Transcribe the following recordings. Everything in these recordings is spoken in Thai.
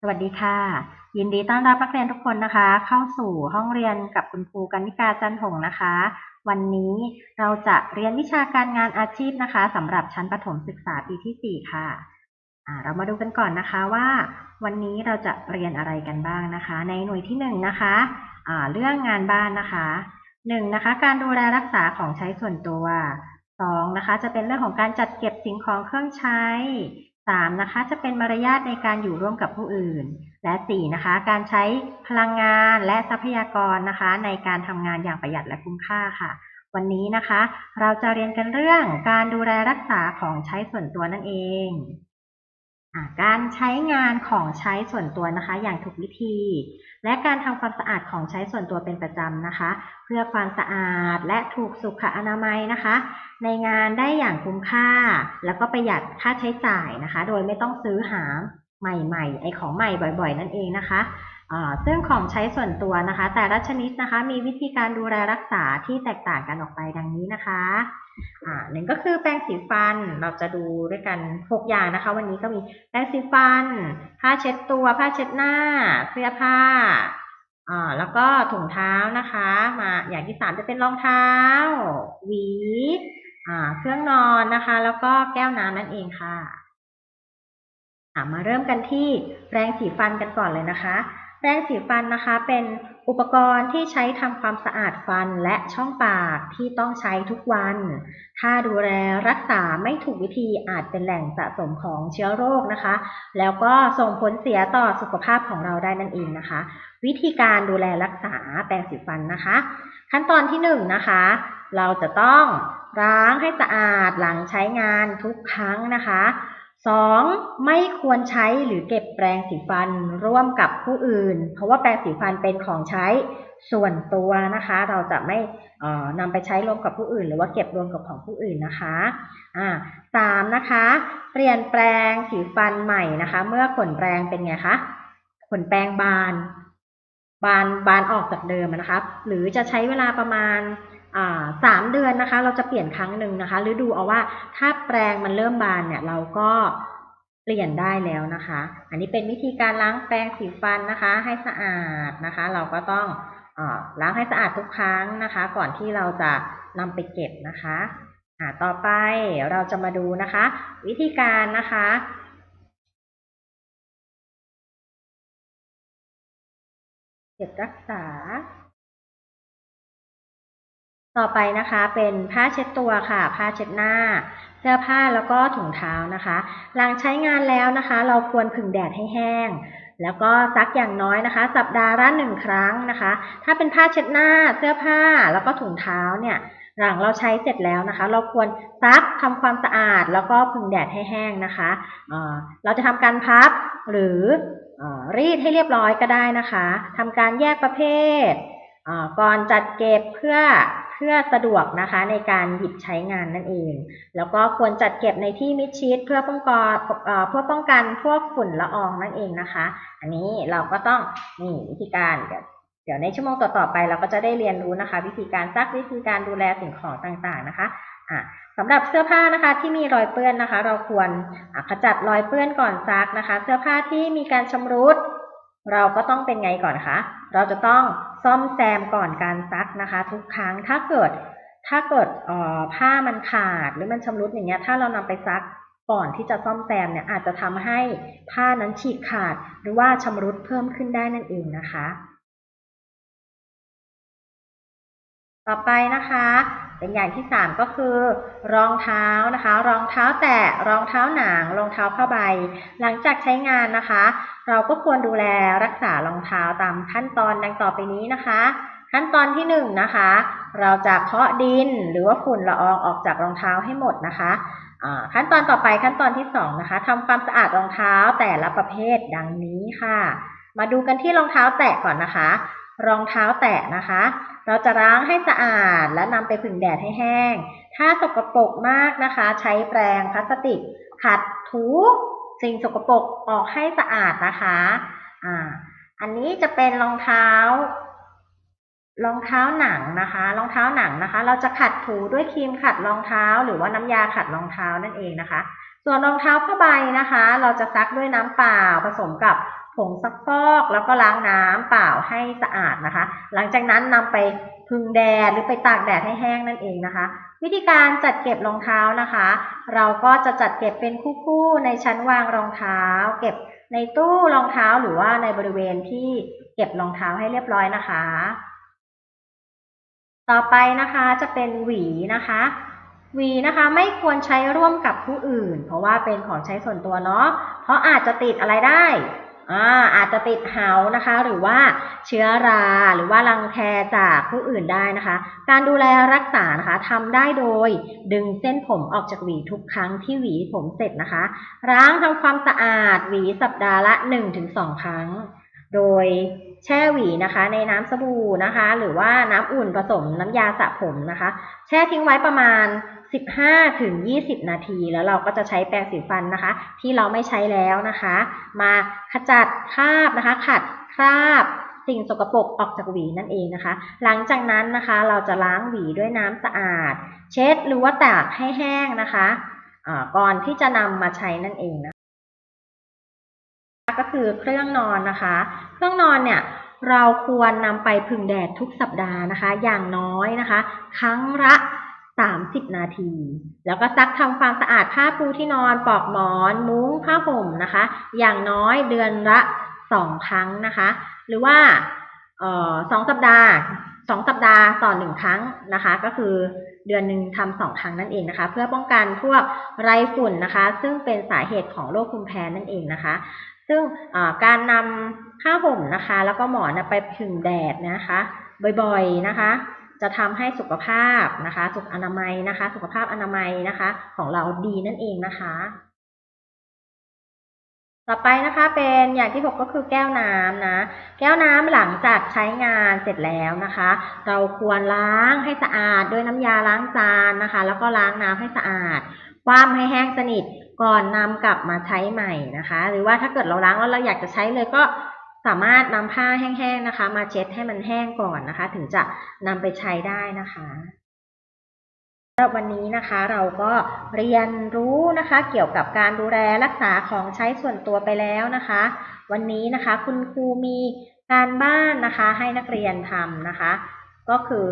สวัสดีค่ะ ยินดีต้อนรับนักเรียนทุกคนนะคะ เข้าสู่ห้องเรียนกับคุณครูกันนิกาจันทงนะคะ วันนี้เราจะเรียนวิชาการงานอาชีพนะคะสำหรับชั้นประถมศึกษาปีที่ 4 ค่ะอ่าเรามาดูกันก่อนนะคะว่า วันนี้เราจะเรียนอะไรกันบ้างนะคะ ในหน่วยที่ 1 นะคะอ่าเรื่องงานบ้านนะคะ1นะคะการดูแลรักษาของใช้ส่วนตัว2นะคะจะเป็นเรื่องของการจัดเก็บสิ่งของเครื่องใช้ สามนะคะ จะเป็นมารยาทในการอยู่ร่วมกับผู้อื่น และสี่นะคะ การใช้พลังงานและทรัพยากรนะคะ ในการทำงานอย่างประหยัดและคุ้มค่าค่ะ วันนี้นะคะ เราจะเรียนกันเรื่องการดูแลรักษาของใช้ส่วนตัวนั่นเอง การใช้งานของใช้ส่วนตัวนะคะ อย่างถูกวิธี และการทำความสะอาดของใช้ส่วนตัวเป็นประจำนะคะ เพื่อความสะอาดและถูกสุขอนามัยนะคะ ในงานได้อย่างคุ้มค่า แล้วก็ประหยัดค่าใช้จ่ายนะคะ โดยไม่ต้องซื้อหาใหม่ๆ ไอของใหม่บ่อย ๆ นั่นเองนะคะซึ่งของใช้ส่วนตัวนะคะ แต่ละชนิดนะคะ มีวิธีการดูแลรักษาที่แตกต่างกันออกไปดังนี้นะคะ อ่าหนึ่งก็คือแปรงสีฟันเราจะดูด้วยกัน 6 อย่างนะคะ วันนี้ก็มีแปรงสีฟัน ผ้าเช็ดตัว ผ้าเช็ดหน้า เสื้อผ้าอ่าแล้วก็ถุงเท้านะคะ มาอย่างที่สามจะเป็นรองเท้า หวีอ่าเครื่องนอนนะคะ แล้วก็แก้วน้ำนั่นเองค่ะมาเริ่มกันที่แปรงสีฟันกันก่อนเลยนะคะ แปรงสีฟันนะคะเป็นอุปกรณ์ที่ใช้ทำความสะอาดฟันและช่องปากที่ต้องใช้ทุกวัน ถ้าดูแลรักษาไม่ถูกวิธีอาจเป็นแหล่งสะสมของเชื้อโรคนะคะ แล้วก็ส่งผลเสียต่อสุขภาพของเราได้นั่นเองนะคะ วิธีการดูแลรักษาแปรงสีฟันนะคะ ขั้นตอนที่หนึ่งนะคะ เราจะต้องล้างให้สะอาดหลังใช้งานทุกครั้งนะคะ 2. ไม่ควรใช้หรือเก็บแปรงสีฟันร่วมกับผู้อื่น เพราะว่าแปรงสีฟันเป็นของใช้ส่วนตัวนะคะ เราจะไม่นำไปใช้ร่วมกับผู้อื่น หรือว่าเก็บรวมกับของผู้อื่นนะคะอ่าสามนะคะ เปลี่ยนแปรงสีฟันใหม่นะคะ เมื่อขนแปรงเป็นไงคะขนแปรงบาน บานบานออกจากเดิมนะคะ หรือจะใช้เวลาประมาณ สามเดือนนะคะ เราจะเปลี่ยนครั้งหนึ่งนะคะหรือดูเอาว่าถ้าแปรงมันเริ่มบานเนี่ย เราก็เปลี่ยนได้แล้วนะคะ อันนี้เป็นวิธีการล้างแปรงสีฟันนะคะ ให้สะอาดนะคะ เราก็ต้องอล้างให้สะอาดทุกครั้งนะคะ ก่อนที่เราจะนำไปเก็บนะคะอ่าต่อไปเราจะมาดูนะคะ วิธีการนะคะ เก็บรักษา ต่อไปนะคะเป็นผ้าเช็ดตัวค่ะ ผ้าเช็ดหน้า เสื้อผ้าแล้วก็ถุงเท้านะคะ หลังใช้งานแล้วนะคะ เราควรผึ่งแดดให้แห้ง แล้วก็ซักอย่างน้อยนะคะ สัปดาห์ละหนึ่งครั้งนะคะ ถ้าเป็นผ้าเช็ดหน้า เสื้อผ้าแล้วก็ถุงเท้าเนี่ยหลังเราใช้เสร็จแล้วนะคะ เราควรซักทำความสะอาด แล้วก็ผึ่งแดดให้แห้งนะคะเราจะทำการพับหรือรีดให้เรียบร้อยก็ได้นะคะทำการแยกประเภทก่อนจัดเก็บเพื่อ พื่อสะดวกนะคะในการหยิบใช้งานนั่นเอง แล้วก็ควรจัดเก็บในที่มิดชิดเพื่อป้องกันเพื่อป้องกันพวกฝุ่นละอองนั่นเองนะคะ อันนี้เราก็ต้องนี่วิธีการเดี๋ยวเดี๋ยวในชั่วโมงต่อๆไปเราก็จะได้เรียนรู้นะคะ วิธีการซักวิธีการดูแลสิ่งของต่างๆนะคะอะสำหรับเสื้อผ้านะคะที่มีรอยเปื้อนนะคะ เราควรขจัดรอยเปื้อนก่อนซักนะคะ เสื้อผ้าที่มีการชำรุด เราก็ต้องเป็นไงก่อนคะ เราจะต้องซ่อมแซมก่อนการซักนะคะ ทุกครั้ง ถ้าเกิด ถ้าเกิดผ้ามันขาดหรือมันชำรุดอย่างเงี้ย ถ้าเรานำไปซักก่อนที่จะซ่อมแซมเนี่ยอาจจะทำให้ผ้านั้นฉีกขาด หรือว่าชำรุดเพิ่มขึ้นได้นั่นเองนะคะ ต่อไปนะคะ เป็นอย่างที่ 3 ก็คือ รองเท้านะคะ รองเท้าแตะรองเท้าหนังรองเท้าผ้าใบ หลังจากใช้งานนะคะ เราก็ควรดูแลรักษารองเท้าตามขั้นตอนดังต่อไปนี้นะคะ ขั้นตอนที่1นนะคะ เราจะเคาะดินหรือว่าฝุ่นละอองออกจากรองเท้าให้หมดนะคะขั้นตอนต่อไปขั้นตอนที่2นะคะทำความสะอาดรองเท้าแต่ละประเภทดังนี้ค่ะ มาดูกันที่รองเท้าแตะก่อนนะคะ รองเท้าแตะนะคะ เราจะล้างให้สะอาดและนำไปผึ่งแดดให้แห้ง ถ้าสกปรกมากนะคะ ใช้แปรงพลาสติก ขัดถูสิ่งสกปรกออกให้สะอาดนะคะอ่าอันนี้จะเป็นรองเท้ารองเท้าหนังนะคะ รองเท้าหนังนะคะ เราจะขัดถูด้วยครีมขัดรองเท้า หรือว่าน้ำยาขัดรองเท้านั่นเองนะคะ ส่วนรองเท้าผ้าใบนะคะ เราจะซักด้วยน้ำเปล่าผสมกับผงซักฟอกแล้วก็ล้างน้ำเปล่าให้สะอาดนะคะ หลังจากนั้นนำไปพึ่งแดดหรือไปตากแดดให้แห้งนั่นเองนะคะ วิธีการจัดเก็บรองเท้านะคะ เราก็จะจัดเก็บเป็นคู่ๆในชั้นวางรองเท้า เก็บในตู้รองเท้าหรือว่าในบริเวณที่เก็บรองเท้าให้เรียบร้อยนะคะ ต่อไปนะคะจะเป็นหวีนะคะ หวีนะคะไม่ควรใช้ร่วมกับผู้อื่น เพราะว่าเป็นของใช้ส่วนตัวเนาะเพราะอาจจะติดอะไรได้อ่าอาจจะติดเหานะคะ หรือว่าเชื้อราหรือว่ารังแคจากผู้อื่นได้นะคะ การดูแลรักษานะคะทำได้โดยดึงเส้นผมออกจากหวีทุกครั้งที่หวีผมเสร็จนะคะ ล้างทำความสะอาดหวีสัปดาห์ละ 1-2 ครั้ง โดยแช่หวีนะคะ ในน้ำสบู่นะคะ หรือว่าน้ำอุ่นผสมน้ำยาสระผมนะคะ แช่ทิ้งไว้ประมาณ 15ถึง20 นาที แล้วเราก็จะใช้แปรงสีฟันนะคะ ที่เราไม่ใช้แล้วนะคะ มาขจัดคราบนะคะ ขัดคราบสิ่งสกปรกออกจากหวีนั่นเองนะคะ หลังจากนั้นนะคะเราจะล้างหวีด้วยน้ำสะอาด เช็ดหรือว่าตากให้แห้งนะคะก่อนที่จะนำมาใช้นั่นเองนะ ก็คือเครื่องนอนนะคะ เครื่องนอนเนี่ยเราควรนำไปพึ่งแดดทุกสัปดาห์นะคะ อย่างน้อยนะคะ ครั้งละ 30 นาที แล้วก็ซักทำความสะอาดผ้าปูที่นอนปลอกหมอน มุ้งผ้าห่มนะคะ อย่างน้อยเดือนละ 2 ครั้งนะคะ หรือว่าออสองสัปดาห์สองสัปดาห์ต่อหนึ่งครั้งนะคะ ก็คือเดือนหนึ่งทำสองครั้งนั่นเองนะคะ เพื่อป้องกันพวกไรฝุ่นนะคะ ซึ่งเป็นสาเหตุของโรคภูมิแพ้นั่นเองนะคะ ซึ่งการนำผ้าห่มนะคะ แล้วก็หมอนไปผึ่งแดดนะคะ บ่อยๆนะคะ จะทำให้สุขภาพนะคะ สุขอนามัยนะคะ สุขภาพอนามัยนะคะ ของเราดีนั่นเองนะคะ ต่อไปนะคะเป็นอย่างที่หกก็คือแก้วน้ำนะ แก้วน้ำหลังจากใช้งานเสร็จแล้วนะคะ เราควรล้างให้สะอาดด้วยน้ำยาล้างจานนะคะ แล้วก็ล้างน้ำให้สะอาด คว่ำให้แห้งสนิทก่อนนำกลับมาใช้ใหม่นะคะ หรือว่าถ้าเกิดเราล้างแล้วเราอยากจะใช้เลยก็สามารถนำผ้าแห้งๆนะคะ มาเช็ดให้มันแห้งก่อนนะคะ ถึงจะนำไปใช้ได้นะคะสำหรับวันนี้นะคะเราก็เรียนรู้นะคะเกี่ยวกับการดูแลรักษาของใช้ส่วนตัวไปแล้วนะคะ วันนี้นะคะคุณครูมีการบ้านนะคะให้นักเรียนทำนะคะ ก็คือ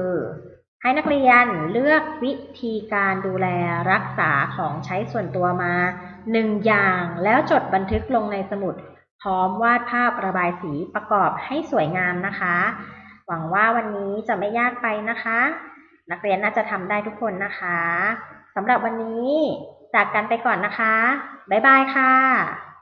ให้นักเรียนเลือกวิธีการดูแลรักษาของใช้ส่วนตัวมาหนึ่งอย่างแล้วจดบันทึกลงในสมุด พร้อมวาดภาพระบายสีประกอบให้สวยงามนะคะ หวังว่าวันนี้จะไม่ยากไปนะคะ นักเรียนน่าจะทำได้ทุกคนนะคะสำหรับวันนี้จากกันไปก่อนนะคะ บ๊ายบายค่ะ